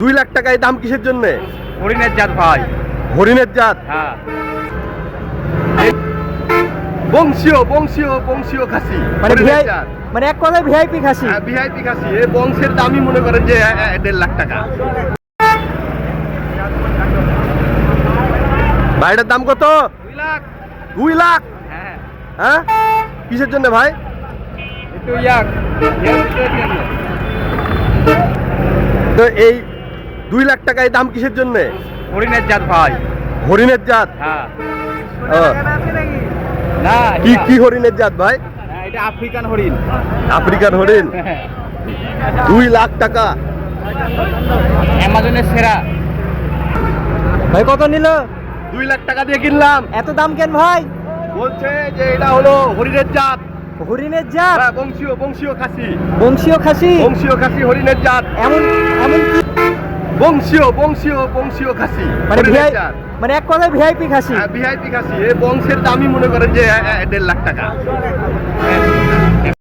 দুই লাখ টাকা এই দাম কিসের জন্য? হরিণের জাত ভাই। হরিণের জাত? হ্যাঁ। বংশীয় বংশীয় বংশীয় খাসি। মানে। মানে এক কথায় ভিআইপি খাসি? হ্যাঁ ভিআইপি খাসি। এই বংশের দামই মনে করেন যে দেড় লাখ টাকা। ভাইটার দাম কত? দুই লাখ। দুই লাখ? হ্যাঁ। হ্যাঁ? কিসের জন্য ভাই? তো এই দুই লাখ টাকা এই দাম কিসের জন্য? হরিণের জাত ভাই। হরিণের জাত? হ্যাঁ। না কি কি হরিণের জাত ভাই? হ্যাঁ, এটা আফ্রিকান হরিণ। আফ্রিকান হরিণ? দুই লাখ টাকা। অ্যামাজনের সেরা। ভাই কত নিল? দুই লাখ টাকা দিয়ে কিনলাম। এত দাম কেন ভাই? বলছে যে এটা হলো হরিণের জাত। হরিণের জাত? হ্যাঁ, বংশীয় বংশীয় খাসি। বংশীয় খাসি? বংশীয় খাসি হরিণের জাত। এমন এমন কি বংশীয় বংশীয় বংশীয় খাসি। মানে ভিআই মানে এক কথায় ভিআইপি খাসি? হ্যাঁ ভিআইপি খাসি। এই বংশের দামই মনে করেন যে দেড় লাখ টাকা।